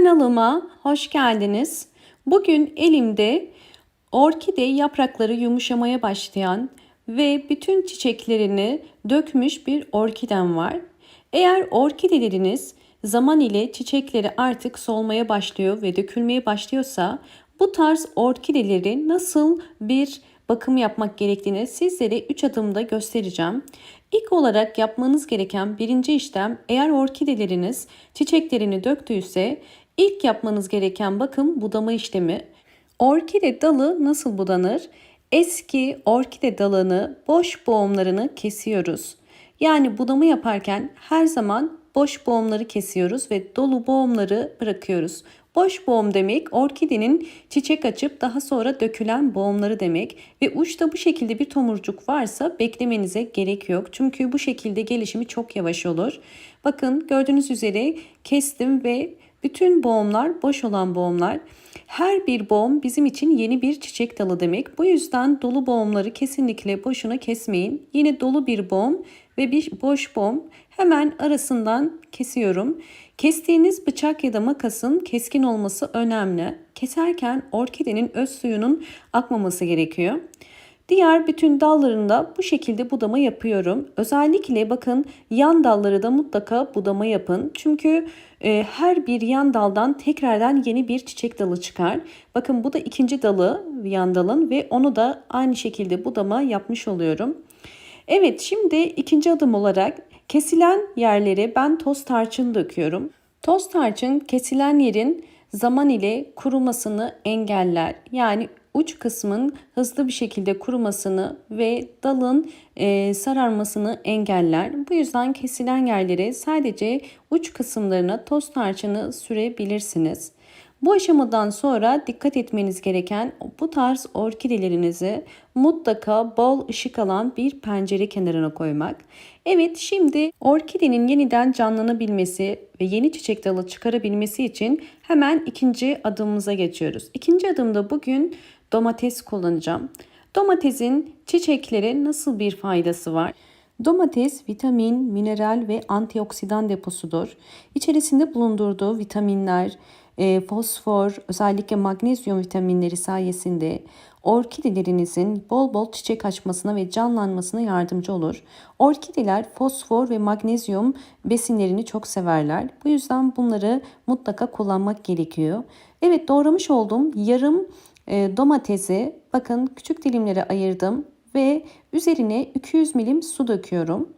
Kanalıma hoş geldiniz. Bugün elimde orkide yaprakları yumuşamaya başlayan ve bütün çiçeklerini dökmüş bir orkidem var. Eğer orkideleriniz zaman ile çiçekleri artık solmaya başlıyor ve dökülmeye başlıyorsa bu tarz orkideleri nasıl bir bakım yapmak gerektiğini sizlere 3 adımda göstereceğim. İlk olarak yapmanız gereken birinci işlem eğer orkideleriniz çiçeklerini döktüyse ilk yapmanız gereken bakım budama işlemi. Orkide dalı nasıl budanır? Eski orkide dalını boş boğumlarını kesiyoruz. Yani budama yaparken her zaman boş boğumları kesiyoruz ve dolu boğumları bırakıyoruz. Boş boğum demek orkidenin çiçek açıp daha sonra dökülen boğumları demek ve uçta bu şekilde bir tomurcuk varsa beklemenize gerek yok. Çünkü bu şekilde gelişimi çok yavaş olur. Bakın gördüğünüz üzere kestim ve bütün boğumlar boş olan boğumlar. Her bir boğum bizim için yeni bir çiçek dalı demek. Bu yüzden dolu boğumları kesinlikle boşuna kesmeyin. Yine dolu bir boğum ve bir boş boğum hemen arasından kesiyorum. Kestiğiniz bıçak ya da makasın keskin olması önemli. Keserken orkidenin öz suyunun akmaması gerekiyor. Diğer bütün dallarında bu şekilde budama yapıyorum. Özellikle bakın yan dalları da mutlaka budama yapın. Çünkü e, her bir yan daldan tekrardan yeni bir çiçek dalı çıkar. Bakın bu da ikinci dalı yan dalın ve onu da aynı şekilde budama yapmış oluyorum. Evet şimdi ikinci adım olarak kesilen yerlere ben toz tarçın döküyorum. Toz tarçın kesilen yerin zaman ile kurumasını engeller. Yani uç kısmın hızlı bir şekilde kurumasını ve dalın e, sararmasını engeller. Bu yüzden kesilen yerlere sadece uç kısımlarına toz tarçını sürebilirsiniz. Bu aşamadan sonra dikkat etmeniz gereken bu tarz orkidelerinizi mutlaka bol ışık alan bir pencere kenarına koymak. Evet şimdi orkidenin yeniden canlanabilmesi ve yeni çiçek dalı çıkarabilmesi için hemen ikinci adımımıza geçiyoruz. İkinci adımda bugün domates kullanacağım. Domatesin çiçeklere nasıl bir faydası var? Domates vitamin, mineral ve antioksidan deposudur. İçerisinde bulundurduğu vitaminler, e, fosfor, özellikle magnezyum vitaminleri sayesinde orkidelerinizin bol bol çiçek açmasına ve canlanmasına yardımcı olur. Orkideler fosfor ve magnezyum besinlerini çok severler. Bu yüzden bunları mutlaka kullanmak gerekiyor. Evet doğramış olduğum yarım e, domatesi bakın küçük dilimlere ayırdım ve üzerine 200 milim su döküyorum.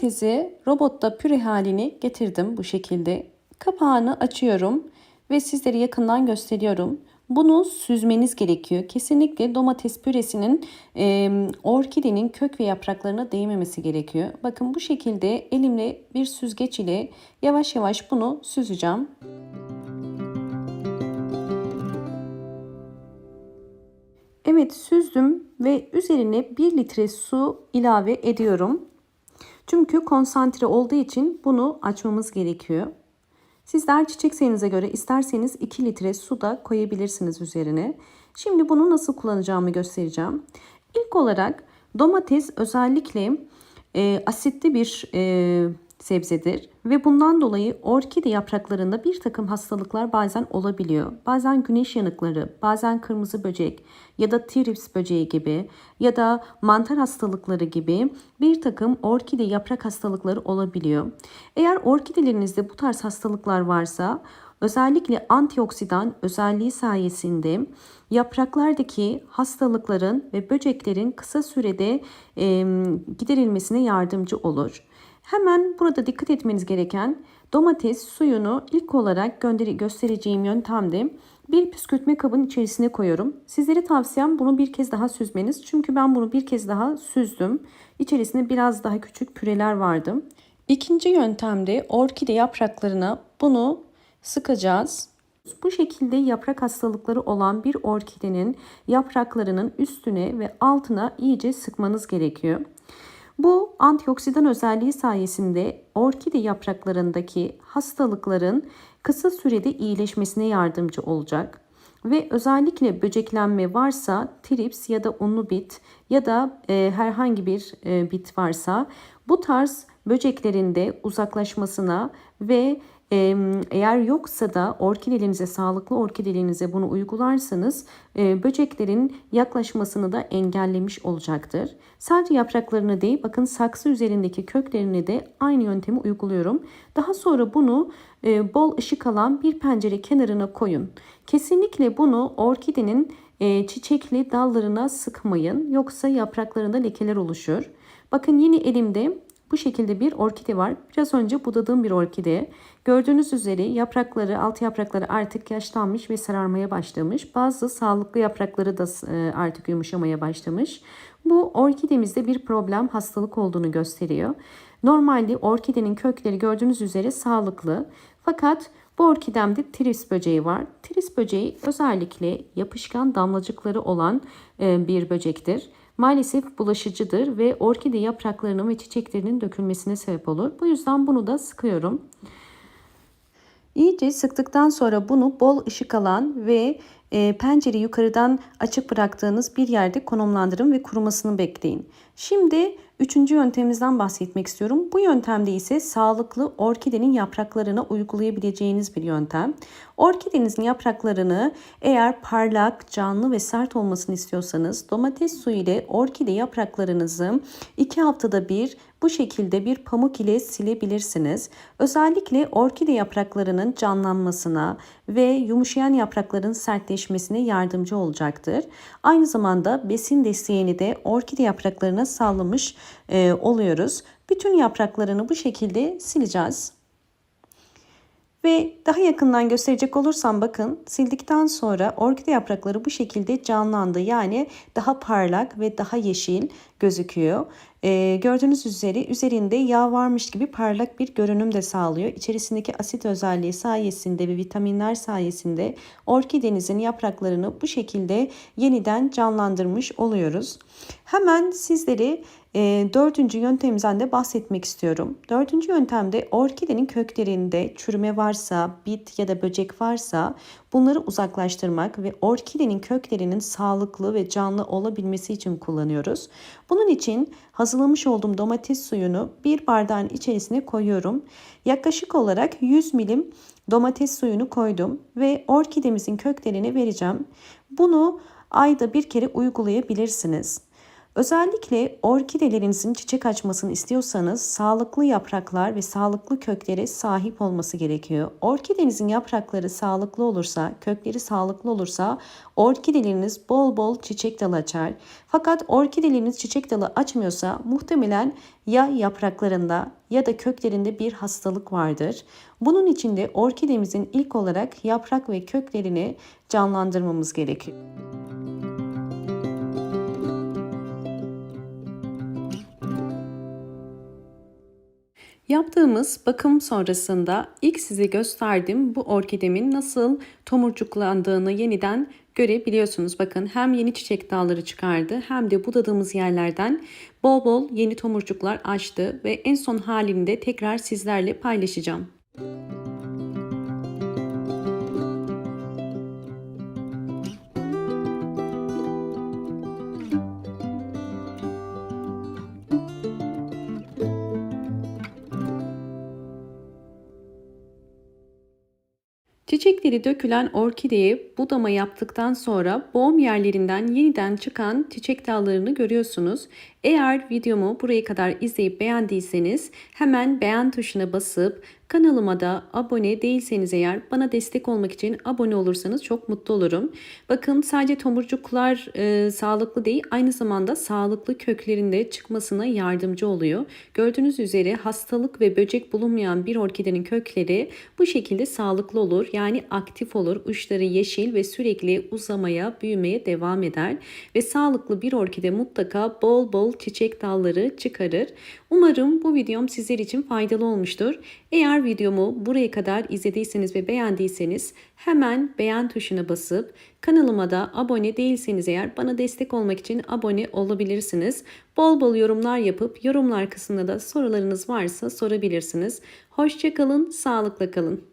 Domatesi robotta püre haline getirdim bu şekilde. Kapağını açıyorum ve sizlere yakından gösteriyorum. Bunu süzmeniz gerekiyor. Kesinlikle domates püresinin e, orkidenin kök ve yapraklarına değmemesi gerekiyor. Bakın bu şekilde elimle bir süzgeç ile yavaş yavaş bunu süzeceğim. Evet süzdüm ve üzerine 1 litre su ilave ediyorum. Çünkü konsantre olduğu için bunu açmamız gerekiyor. Sizler çiçek sayınıza göre isterseniz 2 litre su da koyabilirsiniz üzerine. Şimdi bunu nasıl kullanacağımı göstereceğim. İlk olarak domates özellikle e, asitli bir e, sebzedir ve bundan dolayı orkide yapraklarında bir takım hastalıklar bazen olabiliyor. Bazen güneş yanıkları, bazen kırmızı böcek ya da trips böceği gibi ya da mantar hastalıkları gibi bir takım orkide yaprak hastalıkları olabiliyor. Eğer orkidelerinizde bu tarz hastalıklar varsa özellikle antioksidan özelliği sayesinde yapraklardaki hastalıkların ve böceklerin kısa sürede e, giderilmesine yardımcı olur. Hemen burada dikkat etmeniz gereken domates suyunu ilk olarak göstereceğim yöntemde bir püskürtme kabın içerisine koyuyorum. Sizlere tavsiyem bunu bir kez daha süzmeniz. Çünkü ben bunu bir kez daha süzdüm. İçerisinde biraz daha küçük püreler vardı. İkinci yöntemde orkide yapraklarına bunu sıkacağız. Bu şekilde yaprak hastalıkları olan bir orkidenin yapraklarının üstüne ve altına iyice sıkmanız gerekiyor. Bu antioksidan özelliği sayesinde orkide yapraklarındaki hastalıkların kısa sürede iyileşmesine yardımcı olacak. Ve özellikle böceklenme varsa trips ya da unlu bit ya da e, herhangi bir e, bit varsa bu tarz böceklerinde uzaklaşmasına ve eğer yoksa da orkidelerinize, sağlıklı orkidelerinize bunu uygularsanız e, böceklerin yaklaşmasını da engellemiş olacaktır. Sadece yapraklarını değil bakın saksı üzerindeki köklerini de aynı yöntemi uyguluyorum. Daha sonra bunu e, bol ışık alan bir pencere kenarına koyun. Kesinlikle bunu orkidenin e, çiçekli dallarına sıkmayın yoksa yapraklarında lekeler oluşur. Bakın yine elimde bu şekilde bir orkide var. Biraz önce budadığım bir orkide. Gördüğünüz üzere yaprakları, alt yaprakları artık yaşlanmış ve sararmaya başlamış. Bazı sağlıklı yaprakları da e, artık yumuşamaya başlamış. Bu orkidemizde bir problem, hastalık olduğunu gösteriyor. Normalde orkidenin kökleri gördüğünüz üzere sağlıklı. Fakat bu orkidemde tris böceği var. Tris böceği özellikle yapışkan damlacıkları olan e, bir böcektir maalesef bulaşıcıdır ve orkide yapraklarının ve çiçeklerinin dökülmesine sebep olur. Bu yüzden bunu da sıkıyorum. İyice sıktıktan sonra bunu bol ışık alan ve e, pencere yukarıdan açık bıraktığınız bir yerde konumlandırın ve kurumasını bekleyin. Şimdi üçüncü yöntemimizden bahsetmek istiyorum. Bu yöntemde ise sağlıklı orkidenin yapraklarına uygulayabileceğiniz bir yöntem. Orkidenizin yapraklarını eğer parlak, canlı ve sert olmasını istiyorsanız domates suyu ile orkide yapraklarınızı iki haftada bir bu şekilde bir pamuk ile silebilirsiniz. Özellikle orkide yapraklarının canlanmasına ve yumuşayan yaprakların sertleşmesine yardımcı olacaktır. Aynı zamanda besin desteğini de orkide yapraklarına sağlamış e, oluyoruz. Bütün yapraklarını bu şekilde sileceğiz. Ve daha yakından gösterecek olursam bakın sildikten sonra orkide yaprakları bu şekilde canlandı. Yani daha parlak ve daha yeşil gözüküyor. Ee, gördüğünüz üzere üzerinde yağ varmış gibi parlak bir görünüm de sağlıyor. İçerisindeki asit özelliği sayesinde ve vitaminler sayesinde orkidenizin yapraklarını bu şekilde yeniden canlandırmış oluyoruz. Hemen sizleri e, dördüncü yöntemimizden de bahsetmek istiyorum. Dördüncü yöntemde orkidenin köklerinde çürüme varsa, bit ya da böcek varsa bunları uzaklaştırmak ve orkidenin köklerinin sağlıklı ve canlı olabilmesi için kullanıyoruz. Bunun için hazırlamış olduğum domates suyunu bir bardağın içerisine koyuyorum. Yaklaşık olarak 100 milim domates suyunu koydum ve orkidemizin köklerini vereceğim. Bunu ayda bir kere uygulayabilirsiniz. Özellikle orkidelerinizin çiçek açmasını istiyorsanız sağlıklı yapraklar ve sağlıklı köklere sahip olması gerekiyor. Orkidenizin yaprakları sağlıklı olursa, kökleri sağlıklı olursa orkideleriniz bol bol çiçek dalı açar. Fakat orkideleriniz çiçek dalı açmıyorsa muhtemelen ya yapraklarında ya da köklerinde bir hastalık vardır. Bunun için de orkidemizin ilk olarak yaprak ve köklerini canlandırmamız gerekiyor. Yaptığımız bakım sonrasında ilk size gösterdim bu orkidemin nasıl tomurcuklandığını yeniden görebiliyorsunuz. Bakın hem yeni çiçek dalları çıkardı hem de budadığımız yerlerden bol bol yeni tomurcuklar açtı ve en son halini de tekrar sizlerle paylaşacağım. Çiçekleri dökülen orkideye budama yaptıktan sonra boğum yerlerinden yeniden çıkan çiçek dallarını görüyorsunuz. Eğer videomu buraya kadar izleyip beğendiyseniz hemen beğen tuşuna basıp Kanalıma da abone değilseniz eğer bana destek olmak için abone olursanız çok mutlu olurum. Bakın sadece tomurcuklar e, sağlıklı değil aynı zamanda sağlıklı köklerinde çıkmasına yardımcı oluyor. Gördüğünüz üzere hastalık ve böcek bulunmayan bir orkidenin kökleri bu şekilde sağlıklı olur. Yani aktif olur. Uçları yeşil ve sürekli uzamaya, büyümeye devam eder. Ve sağlıklı bir orkide mutlaka bol bol çiçek dalları çıkarır. Umarım bu videom sizler için faydalı olmuştur. Eğer videomu buraya kadar izlediyseniz ve beğendiyseniz hemen beğen tuşuna basıp kanalıma da abone değilseniz eğer bana destek olmak için abone olabilirsiniz. Bol bol yorumlar yapıp yorumlar kısmında da sorularınız varsa sorabilirsiniz. Hoşçakalın, sağlıkla kalın.